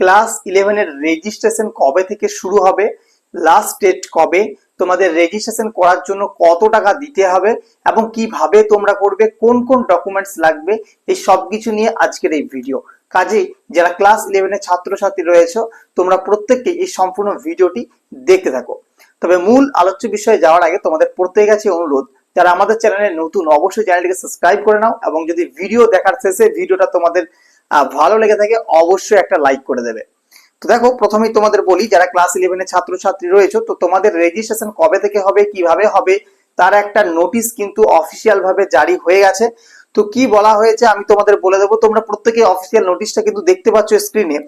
Class ইলেভেনের registration কবে থেকে শুরু হবে? লাস্ট ডেট কবে? তোমাদের রেজিস্ট্রেশন করার জন্য কত টাকা দিতে হবে? এবং কীভাবে তোমরা করবে? কোন কোন ডকুমেন্টস লাগবে? এই সব কিছু নিয়ে আজকের এই ভিডিও কাজেই যারা ক্লাস ইলেভেনের ছাত্রছাত্রী রয়েছে, তোমরা প্রত্যেককে এই সম্পূর্ণ ভিডিওটি দেখতে থাকো। তবে মূল আলোচ্য বিষয়ে যাওয়ার আগে তোমাদের প্রত্যেকের কাছে অনুরোধ, যারা আমাদের চ্যানেলে নতুন, অবশ্যই চ্যানেলটিকে সাবস্ক্রাইব করে নাও এবং যদি ভিডিও দেখার শেষে ভিডিওটা তোমাদের ভালো লেগে থাকে অবশ্যই একটা লাইক করে দেবে। তো দেখো, প্রথমেই তোমাদের বলি, যারা ক্লাস ইলেভেনের ছাত্রছাত্রী রয়েছে, তো তোমাদের রেজিস্ট্রেশন কবে থেকে হবে, কীভাবে হবে, তার একটা নোটিশ কিন্তু অফিসিয়াল ভাবে জারি হয়ে গেছে। তো কি বলা হয়েছে আমি তোমাদের বলে দেবো। তোমরা প্রত্যেকে অফিসিয়াল নোটিশটা কিন্তু দেখতে পাচ্ছ স্ক্রিনে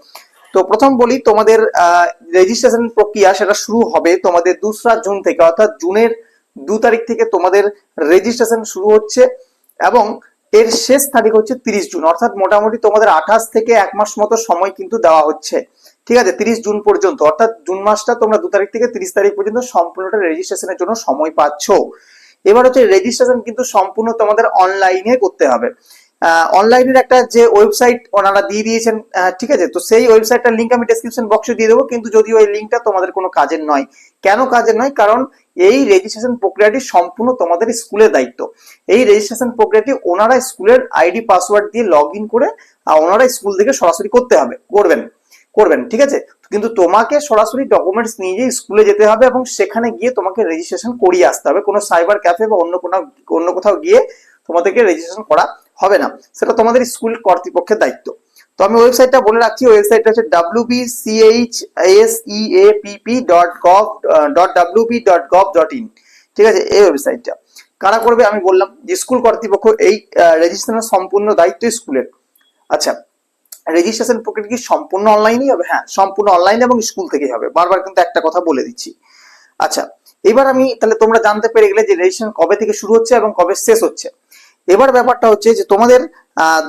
তো প্রথম বলি, তোমাদের রেজিস্ট্রেশন প্রক্রিয়া সেটা শুরু হবে তোমাদের দোসরা জুন থেকে, অর্থাৎ জুনের দু তারিখ থেকে তোমাদের রেজিস্ট্রেশন শুরু হচ্ছে এবং এর শেষ তারিখ হচ্ছে তিরিশ জুন। অর্থাৎ মোটামুটি তোমাদের আঠাশ থেকে এক মাস মতো সময় কিন্তু দেওয়া হচ্ছে। ঠিক আছে? তিরিশ জুন পর্যন্ত। অর্থাৎ জুন মাসটা তোমরা দু তারিখ থেকে তিরিশ তারিখ পর্যন্ত সম্পূর্ণটা রেজিস্ট্রেশনের জন্য সময় পাচ্ছ। এবার হচ্ছে রেজিস্ট্রেশন কিন্তু সম্পূর্ণ তোমাদের অনলাইনে করতে হবে। অনলাইনের একটা যে ওয়েবসাইট ওনারা দিয়ে দিয়েছেন ঠিক আছে? তো সেই ওয়েবসাইটটার লিঙ্ক আমি ডেসক্রিপশন বক্সে দিয়ে দেবো। কিন্তু যদিও এই লিঙ্কটা তোমাদের কোনো কাজের নয়। কেন কাজের নয়? কারণ এই রেজিস্ট্রেশন প্রক্রিয়াটি সম্পূর্ণ তোমাদের স্কুলের দায়িত্ব। এই রেজিস্ট্রেশন প্রক্রিয়াটি ওনারা স্কুলের আইডি পাসওয়ার্ড দিয়ে লগ ইন করে ওনারা স্কুল থেকে সরাসরি করতে হবে, করবেন করবেন, ঠিক আছে? কিন্তু তোমাকে সরাসরি ডকুমেন্টস নিয়ে গিয়ে স্কুলে যেতে হবে এবং সেখানে গিয়ে তোমাকে রেজিস্ট্রেশন করিয়ে আসতে হবে। কোনো সাইবার ক্যাফে বা অন্য কোনো, অন্য কোথাও গিয়ে তোমাদেরকে রেজিস্ট্রেশন করা হবে না। সেটা তোমাদের স্কুল কর্তৃপক্ষের দায়িত্ব। তো আমি ওয়েবসাইটটা বলে রাখছি, ওয়েবসাইটটা হচ্ছে W B C H S E A P P dot gov dot W B dot gov dot in ঠিক আছে, এই ওয়েবসাইটটা। কারা করবে আমি বললাম, যে স্কুল কর্তৃপক্ষ এই রেজিস্ট্রেশনের সম্পূর্ণ দায়িত্ব স্কুলের। আচ্ছা রেজিস্ট্রেশন প্রক্রিয়া কি সম্পূর্ণ অনলাইনেই হবে? হ্যাঁ সম্পূর্ণ অনলাইন এবং স্কুল থেকেই হবে। বারবার কিন্তু একটা কথা বলে দিচ্ছি। আচ্ছা এবার আমি তাহলে তোমরা জানতে পেরে গেলে যে রেজিস্ট্রেশন কবে থেকে শুরু হচ্ছে এবং কবে শেষ হচ্ছে। এবার ব্যাপারটা হচ্ছে যে তোমাদের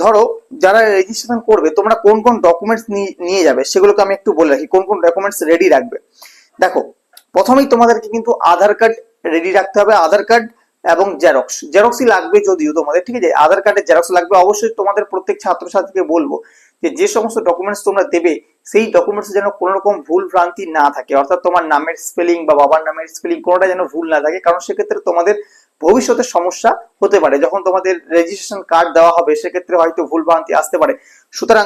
ধরো যারা রেজিস্ট্রেশন করবে, তোমরা কোন কোন ডকুমেন্টস নিয়ে যাবে সেগুলোকে আমি একটু বলে রাখি, কোন কোন ডকুমেন্টস রেডি রাখবে। দেখো, প্রথমেই তোমাদেরকে কিন্তু আধার কার্ড রেডি রাখতে হবে। আধার কার্ড এবং জেরক্স জেরক্সই লাগবে যদিও তোমাদের, ঠিক আছে? আধার কার্ডের জেরক্স লাগবে। অবশ্যই তোমাদের প্রত্যেক ছাত্রছাত্রীকে বলব যে যে সমস্ত ডকুমেন্টস তোমরা দেবে, সেই ডকুমেন্টস যেন কোনো রকম ভুল ভ্রান্তি না থাকে। অর্থাৎ তোমার নামের স্পেলিং বা বাবার নামের স্পেলিং কোনোটা যেন ভুল না থাকে। কারণ সেক্ষেত্রে তোমাদের ভবিষ্যতে সমস্যা হতে পারে। যখন তোমাদের রেজিস্ট্রেশন কার্ড দেওয়া হবে, সেক্ষেত্রে হয়তো ভুল ভ্রান্তি আসতে পারে। সুতরাং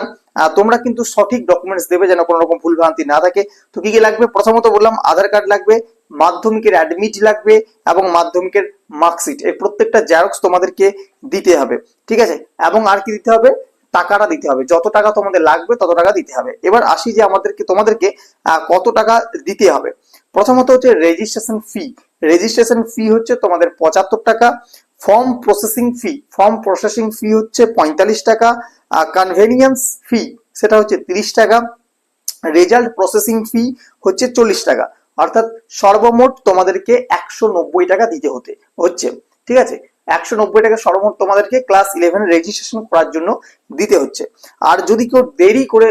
তোমরা কিন্তু সঠিক ডকুমেন্টস দেবে যেন কোনো রকম ভুল ভ্রান্তি না থাকে। তো কি কি লাগবে? প্রথমত বললাম আধার কার্ড লাগবে মাধ্যমিকের অ্যাডমিট লাগবে এবং মাধ্যমিকের মার্কশিট এই প্রত্যেকটা জেরক্স তোমাদেরকে দিতে হবে, ঠিক আছে? এবং আর কি দিতে হবে? টাকাটা দিতে হবে, যত টাকা তোমাদের লাগবে তত টাকা দিতে হবে। এবার আসি যে আমাদেরকে, তোমাদেরকে কত টাকা দিতে হবে। প্রথমত হচ্ছে রেজিস্ট্রেশন ফি রেজিস্ট্রেশন ফি হচ্ছে তোমাদের পঁচাত্তর টাকা form processing fee form processing fee হচ্ছে পঁয়তাল্লিশ টাকা কনভেনিয়েন্স ফি সেটা হচ্ছে তিরিশ টাকা রেজাল্ট প্রসেসিং ফি হচ্ছে চল্লিশ টাকা। অর্থাৎ সর্বমোট তোমাদেরকে একশো নব্বই টাকা দিতে হতে হচ্ছে। ঠিক আছে? একশো নব্বই টাকা সর্বমোট তোমাদেরকে ক্লাস ইলেভেন রেজিস্ট্রেশন করার জন্য দিতে হচ্ছে। আর যদি কেউ দেরি করে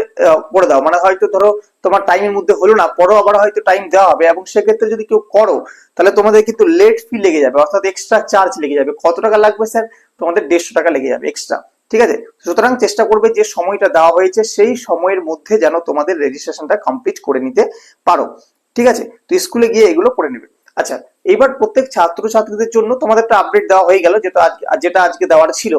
করে দাও মানে হয়তো ধরো তোমার টাইমের মধ্যে হলো না, পরও আবার হয়তো টাইম দেওয়া হবে, এবং সেক্ষেত্রে যদি কেউ করো, তাহলে তোমাদের কিন্তু লেট ফি লেগে যাবে, অর্থাৎ এক্সট্রা চার্জ লেগে যাবে। কত টাকা লাগবে স্যার তোমাদের দেড়শো টাকা লেগে যাবে এক্সট্রা ঠিক আছে? সুতরাং চেষ্টা করবে যে সময়টা দেওয়া হয়েছে, সেই সময়ের মধ্যে যেন তোমাদের রেজিস্ট্রেশনটা কমপ্লিট করে নিতে পারো। ঠিক আছে? তো স্কুলে গিয়ে এগুলো করে নেবে। আচ্ছা এবার প্রত্যেক ছাত্রছাত্রীদের জন্য তোমাদের একটা আপডেট দেওয়া হয়ে গেল, যেটা যেটা আজকে দেওয়ার ছিল।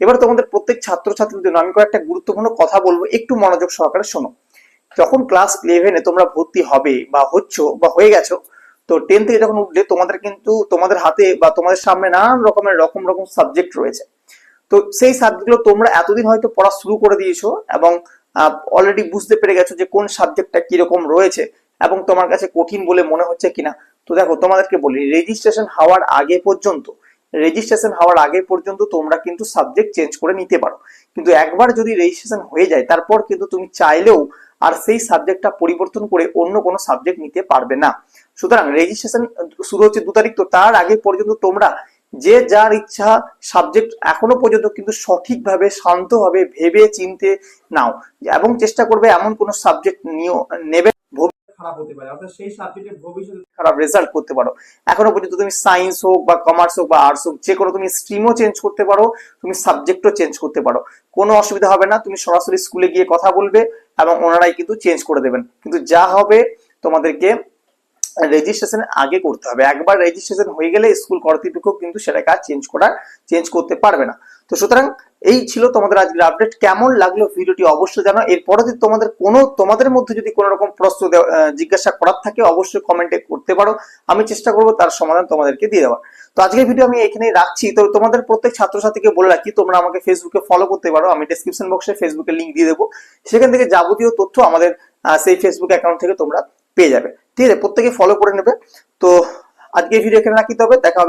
এবার তোমাদের প্রত্যেক ছাত্রছাত্রীদের জন্য আমি কয়েকটা গুরুত্বপূর্ণ কথা বলব, একটু মনোযোগ সহকারে শোনো। যখন ক্লাস ইলেভেনে তোমরা ভর্তি হবে বা হচ্ছ বা হয়ে গেছো, তো টেন থেকে যখন উঠলে তোমাদের কিন্তু তোমাদের হাতে বা তোমাদের সামনে নানান রকমের রকম রকম সাবজেক্ট রয়েছে। তো সেই সাবজেক্টগুলো তোমরা এতদিন হয়তো পড়া শুরু করে দিয়েছ এবং অলরেডি বুঝতে পেরে গেছো যে কোন সাবজেক্টটা কীরকম রয়েছে। এবং তোমার কাছে কঠিন বলে মনে হচ্ছে কিনা? তো দেখো, তোমাদেরকে বলি রেজিস্ট্রেশন হওয়ার আগে পর্যন্ত রেজিস্ট্রেশন হওয়ার আগে পর্যন্ত তোমরা কিন্তু সাবজেক্ট চেঞ্জ করে নিতে পারো। কিন্তু একবার যদি রেজিস্ট্রেশন হয়ে যায়, তারপর কিন্তু তুমি চাইলেও আর সেই সাবজেক্টটা পরিবর্তন করে অন্য কোনো সাবজেক্ট নিতে পারবে না। সুতরাং রেজিস্ট্রেশন শুরু হচ্ছে দু তারিখ, তো তার আগে পর্যন্ত তোমরা যে যার ইচ্ছা সাবজেক্ট এখনও পর্যন্ত কিন্তু সঠিকভাবে, শান্তভাবে ভেবে চিনতে নাও এবং চেষ্টা করবে এমন কোনো সাবজেক্ট নিয়ে নেবে খারাপ হতে পারে। অর্থাৎ সেই সাবজেক্টে ভবিষ্যতে খারাপ রেজাল্ট করতে পারো। এখনও পর্যন্ত তুমি সায়েন্স হোক বা কমার্স হোক বা আর্টস হোক, যে কোনো তুমি স্ট্রিমও চেঞ্জ করতে পারো, তুমি সাবজেক্টও চেঞ্জ করতে পারো। কোনো অসুবিধা হবে না, তুমি সরাসরি স্কুলে গিয়ে কথা বলবে এবং ওনারাই কিন্তু চেঞ্জ করে দেবেন। কিন্তু যা হবে তোমাদেরকে রেজিস্ট্রেশন আগে করতে হবে। একবার রেজিস্ট্রেশন হয়ে গেলে স্কুল কর্তৃপক্ষ কিন্তু সেটাকে আর চেঞ্জ করার চেঞ্জ করতে পারবে না। তো সুতরাং এই ছিল তোমাদের আজকের আপডেট কেমন লাগল ভিডিওটি অবশ্যই জানো। এরপরে যদি তোমাদের কোনো, তোমাদের মধ্যে যদি কোনো রকম প্রশ্ন জিজ্ঞাসা করার থাকে, অবশ্যই কমেন্টে করতে পারো। আমি চেষ্টা করব তার সমাধান তোমাদেরকে দিয়ে দেওয়ার। তো আজকের ভিডিও আমি এখানেই রাখছি। তো তোমাদের প্রত্যেক ছাত্রছাত্রীকে বলে রাখি, তোমরা আমাকে ফেসবুকে ফলো করতে পারো। আমি ডেসক্রিপশন বক্সে ফেসবুকে লিংক দিয়ে দেবো। সেখান থেকে যাবতীয় তথ্য আমাদের সেই ফেসবুক অ্যাকাউন্ট থেকে তোমরা পেয়ে যাবে। ঠিক আছে, প্রত্যেকে ফলো করে নেবে। তো আজকে ভিডিও এখানে রাখি তবে। দেখা হবে